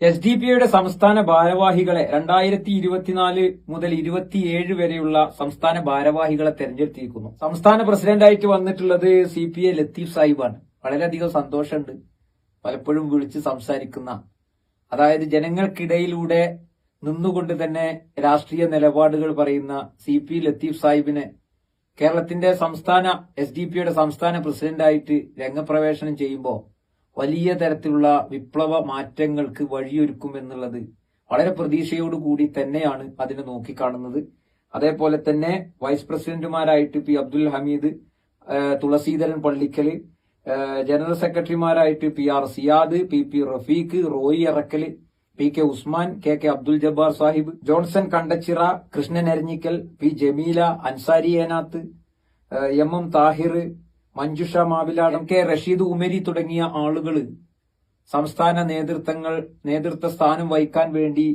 S D P ഐയുടെ സംസ്ഥാന ഭാരവാഹികളെ രണ്ടായിരത്തി ഇരുപത്തിനാല് മുതൽ ഇരുപത്തിയേഴ് വരെയുള്ള സംസ്ഥാന ഭാരവാഹികളെ തെരഞ്ഞെടുത്തിരിക്കുന്നു. സംസ്ഥാന പ്രസിഡന്റായിട്ട് വന്നിട്ടുള്ളത് സി പി ഐ ലത്തീഫ് സാഹിബാണ്. വളരെയധികം സന്തോഷമുണ്ട് പലപ്പോഴും വിളിച്ച് സംസാരിക്കുന്ന. അതായത് ജനങ്ങൾക്കിടയിലൂടെ നിന്നുകൊണ്ട് തന്നെ രാഷ്ട്രീയ നിലപാടുകൾ പറയുന്ന സി പി ലത്തീഫ് സാഹിബിനെ കേരളത്തിന്റെ സംസ്ഥാന എസ് ഡി പിയുടെ സംസ്ഥാന പ്രസിഡന്റായിട്ട് രംഗപ്രവേശനം ചെയ്യുമ്പോൾ വലിയ തരത്തിലുള്ള വിപ്ലവ മാറ്റങ്ങൾക്ക് വഴിയൊരുക്കും എന്നുള്ളത് വളരെ പ്രതീക്ഷയോടുകൂടി തന്നെയാണ് അതിനെ നോക്കിക്കാണുന്നത്. അതേപോലെ തന്നെ വൈസ് പ്രസിഡന്റുമാരായിട്ട് P Abdul Hameed Thulaseedharan Pallikkal general സെക്രട്ടറിമാരായിട്ട് P R Siyad P P Rafeeq Roy Arakkal P K Usman K K Abdul Jabbar Sahib Johnson Kandachira Krishnan Eranjikkal P Jameela Ansari Enath M M Thahir Manjusha Maviladam K Rasheed Umari തുടങ്ങിയ ആളുകൾ സംസ്ഥാന നേതൃത്വങ്ങൾ നേതൃത്വ സ്ഥാനം വഹിക്കാൻ വേണ്ടി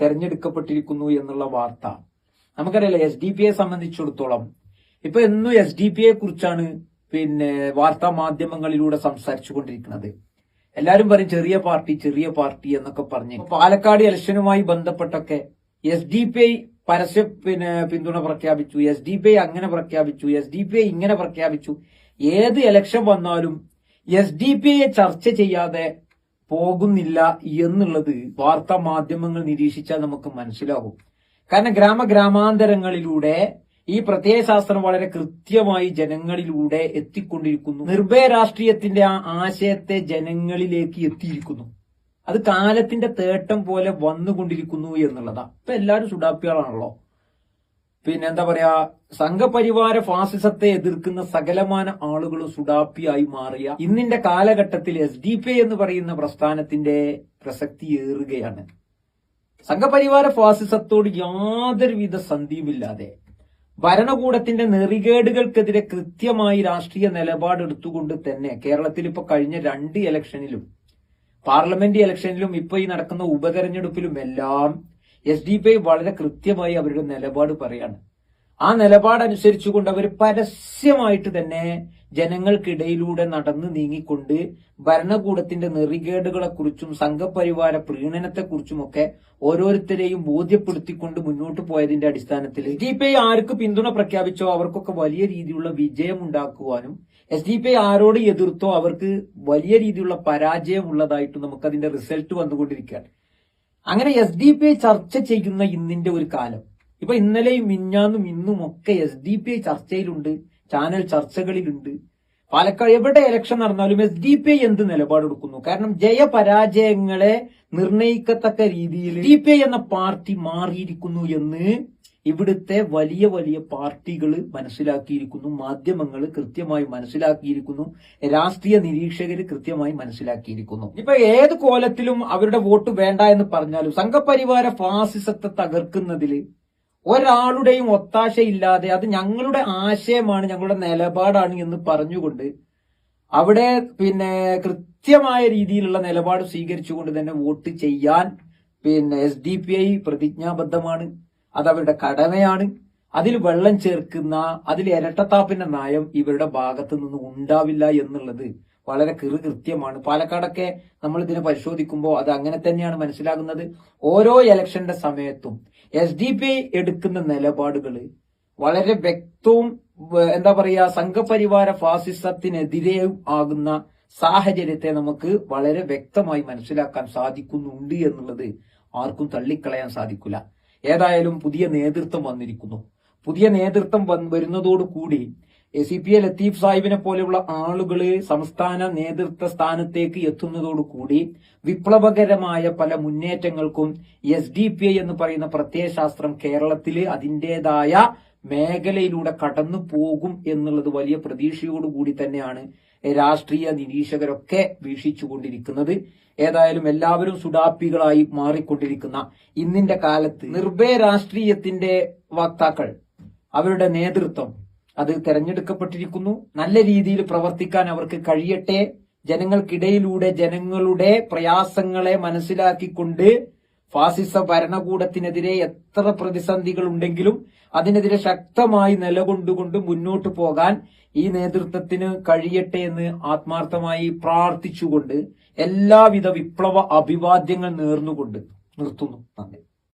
തെരഞ്ഞെടുക്കപ്പെട്ടിരിക്കുന്നു എന്നുള്ള വാർത്ത. നമുക്കറിയാലോ എസ് ഡി പി എ സംബന്ധിച്ചിടത്തോളം ഇപ്പൊ എന്നും എസ് ഡി പി എ കുറിച്ചാണ് പിന്നെ വാർത്താ മാധ്യമങ്ങളിലൂടെ സംസാരിച്ചു കൊണ്ടിരിക്കുന്നത്. എല്ലാവരും പറയും ചെറിയ പാർട്ടി ചെറിയ പാർട്ടി എന്നൊക്കെ പറഞ്ഞ്. പാലക്കാട് ഇലക്ഷനുമായി ബന്ധപ്പെട്ടൊക്കെ എസ് ഡി പി ഐ പരസ്യ പിന്നെ പിന്തുണ പ്രഖ്യാപിച്ചു എസ് ഡി പി ഐ അങ്ങനെ പ്രഖ്യാപിച്ചു എസ് ഡി പി ഐ ഇങ്ങനെ പ്രഖ്യാപിച്ചു. ഏത് ഇലക്ഷൻ വന്നാലും എസ് ഡി പി ഐയെ ചർച്ച ചെയ്യാതെ പോകുന്നില്ല എന്നുള്ളത് വാർത്താ മാധ്യമങ്ങൾ നിരീക്ഷിച്ചാൽ നമുക്ക് മനസ്സിലാകും. കാരണം ഗ്രാമ ഗ്രാമാന്തരങ്ങളിലൂടെ ഈ പ്രത്യയശാസ്ത്രം വളരെ കൃത്യമായി ജനങ്ങളിലൂടെ എത്തിക്കൊണ്ടിരിക്കുന്നു. നിർഭയ രാഷ്ട്രീയത്തിന്റെ ആ ആശയത്തെ ജനങ്ങളിലേക്ക് എത്തിയിരിക്കുന്നു. അത് കാലത്തിന്റെ തേട്ടം പോലെ വന്നുകൊണ്ടിരിക്കുന്നു എന്നുള്ളതാ. ഇപ്പൊ എല്ലാവരും സുഡാപ്പികളാണല്ലോ. പിന്നെ എന്താ പറയാ സംഘപരിവാര ഫാസിസത്തെ എതിർക്കുന്ന സകലമാന ആളുകളും സുഡാപ്പിയായി മാറിയ ഇന്നിന്റെ കാലഘട്ടത്തിൽ എസ് ഡി പി എന്ന് പറയുന്ന പ്രസ്ഥാനത്തിന്റെ പ്രസക്തി ഏറുകയാണ്. സംഘപരിവാര ഫാസിസത്തോട് യാതൊരുവിധ സന്ധിയുമില്ലാതെ ഭരണകൂടത്തിന്റെ നെറികേടുകൾക്കെതിരെ കൃത്യമായി രാഷ്ട്രീയ നിലപാടെടുത്തുകൊണ്ട് തന്നെ കേരളത്തിൽ ഇപ്പൊ കഴിഞ്ഞ രണ്ട് ഇലക്ഷനിലും പാർലമെന്റ് ഇലക്ഷനിലും ഇപ്പൊ ഈ നടക്കുന്ന ഉപതെരഞ്ഞെടുപ്പിലും എല്ലാം എസ് വളരെ കൃത്യമായി അവരുടെ നിലപാട് പറയാണ്. ആ നിലപാടനുസരിച്ചുകൊണ്ട് അവർ പരസ്യമായിട്ട് തന്നെ ജനങ്ങൾക്കിടയിലൂടെ നടന്നു നീങ്ങിക്കൊണ്ട് ഭരണകൂടത്തിന്റെ നെറികേടുകളെക്കുറിച്ചും സംഘപരിവാര പ്രീണനത്തെക്കുറിച്ചുമൊക്കെ ഓരോരുത്തരെയും ബോധ്യപ്പെടുത്തിക്കൊണ്ട് മുന്നോട്ട് പോയതിന്റെ അടിസ്ഥാനത്തിൽ എസ് ഡി പി ഐ ആർക്ക് പിന്തുണ പ്രഖ്യാപിച്ചോ അവർക്കൊക്കെ വലിയ രീതിയിലുള്ള വിജയം ഉണ്ടാക്കുവാനും എസ് ഡി പി ഐ ആരോട് എതിർത്തോ അവർക്ക് വലിയ രീതിയിലുള്ള പരാജയം ഉള്ളതായിട്ടും നമുക്കതിന്റെ റിസൾട്ട് വന്നുകൊണ്ടിരിക്കുകയാണ്. അങ്ങനെ എസ് ഡി പി ഐ ചർച്ച ചെയ്യുന്ന ഇന്നിന്റെ ഒരു കാലം. ഇപ്പൊ ഇന്നലെയും മിഞ്ഞാന്നും ഇന്നും ഒക്കെ എസ് ഡി പി ഐ ചർച്ചയിലുണ്ട് ചാനൽ ചർച്ചകളിലുണ്ട്. പാലക്കാട് എവിടെ ഇലക്ഷൻ നടന്നാലും എസ് ഡി പി ഐ എന്ത് നിലപാടെടുക്കുന്നു? കാരണം ജയപരാജയങ്ങളെ നിർണയിക്കത്തക്ക രീതിയിൽ ഡി പി ഐ എന്ന പാർട്ടി മാറിയിരിക്കുന്നു എന്ന് ഇവിടുത്തെ വലിയ വലിയ പാർട്ടികൾ മനസ്സിലാക്കിയിരിക്കുന്നു മാധ്യമങ്ങൾ കൃത്യമായി മനസ്സിലാക്കിയിരിക്കുന്നു രാഷ്ട്രീയ നിരീക്ഷകർ കൃത്യമായി മനസ്സിലാക്കിയിരിക്കുന്നു. ഇപ്പൊ ഏത് കോലത്തിലും അവരുടെ വോട്ട് വേണ്ട എന്ന് പറഞ്ഞാലും സംഘപരിവാര ഫാസിസത്തെ തകർക്കുന്നതിൽ ഒരാളുടെയും ഒത്താശയില്ലാതെ അത് ഞങ്ങളുടെ ആശയമാണ് ഞങ്ങളുടെ നിലപാടാണ് എന്ന് പറഞ്ഞുകൊണ്ട് അവിടെ പിന്നെ കൃത്യമായ രീതിയിലുള്ള നിലപാട് സ്വീകരിച്ചുകൊണ്ട് തന്നെ വോട്ട് ചെയ്യാൻ പിന്നെ എസ് ഡി പി ഐ പ്രതിജ്ഞാബദ്ധമാണ്. അത് അവരുടെ കടമയാണ്. അതിൽ വെള്ളം ചേർക്കുന്ന അതിൽ ഇരട്ടത്താപ്പിന്റെ നയം ഇവരുടെ ഭാഗത്തു നിന്ന് ഉണ്ടാവില്ല എന്നുള്ളത് വളരെ കൃ കൃത്യമാണ്. പാലക്കാടൊക്കെ നമ്മൾ ഇതിനെ പരിശോധിക്കുമ്പോൾ അത് അങ്ങനെ തന്നെയാണ് മനസ്സിലാകുന്നത്. ഓരോ ഇലക്ഷന്റെ സമയത്തും എസ് ഡി പി എടുക്കുന്ന നിലപാടുകൾ വളരെ വ്യക്തവും എന്താ പറയുക സംഘപരിവാര ഫാസിസത്തിനെതിരെ ആകുന്ന സാഹചര്യത്തെ നമുക്ക് വളരെ വ്യക്തമായി മനസ്സിലാക്കാൻ സാധിക്കുന്നുണ്ട് എന്നുള്ളത് ആർക്കും തള്ളിക്കളയാൻ സാധിക്കില്ല. ഏതായാലും പുതിയ നേതൃത്വം വന്നിരിക്കുന്നു. പുതിയ നേതൃത്വം വന്ന് വരുന്നതോടുകൂടി സി പി എ ലത്തീഫ് സാഹിബിനെ പോലെയുള്ള ആളുകൾ സംസ്ഥാന നേതൃത്വ സ്ഥാനത്തേക്ക് എത്തുന്നതോടുകൂടി വിപ്ലവകരമായ പല മുന്നേറ്റങ്ങൾക്കും എസ് ഡി പി ഐ എന്ന് പറയുന്ന പ്രത്യയശാസ്ത്രം കേരളത്തിൽ അതിന്റേതായ മേഖലയിലൂടെ കടന്നു പോകും എന്നുള്ളത് വലിയ പ്രതീക്ഷയോടുകൂടി തന്നെയാണ് രാഷ്ട്രീയ നിരീക്ഷകരൊക്കെ വീക്ഷിച്ചുകൊണ്ടിരിക്കുന്നത്. ഏതായാലും എല്ലാവരും സുഡാപ്പികളായി മാറിക്കൊണ്ടിരിക്കുന്ന ഇന്നിന്റെ കാലത്ത് നിർഭയ രാഷ്ട്രീയത്തിന്റെ വക്താക്കൾ അവരുടെ നേതൃത്വം അത് തെരഞ്ഞെടുക്കപ്പെട്ടിരിക്കുന്നു. നല്ല രീതിയിൽ പ്രവർത്തിക്കാൻ അവർക്ക് കഴിയട്ടെ. ജനങ്ങൾക്കിടയിലൂടെ ജനങ്ങളുടെ പ്രയാസങ്ങളെ മനസ്സിലാക്കിക്കൊണ്ട് ഫാസിസ ഭരണകൂടത്തിനെതിരെ എത്ര പ്രതിസന്ധികൾ ഉണ്ടെങ്കിലും അതിനെതിരെ ശക്തമായി നിലകൊണ്ടുകൊണ്ട് മുന്നോട്ടു പോകാൻ ഈ നേതൃത്വത്തിന് കഴിയട്ടെ എന്ന് ആത്മാർത്ഥമായി പ്രാർത്ഥിച്ചുകൊണ്ട് എല്ലാവിധ വിപ്ലവ അഭിവാദ്യങ്ങൾ നേർന്നുകൊണ്ട് നിർത്തുന്നു. നന്ദി.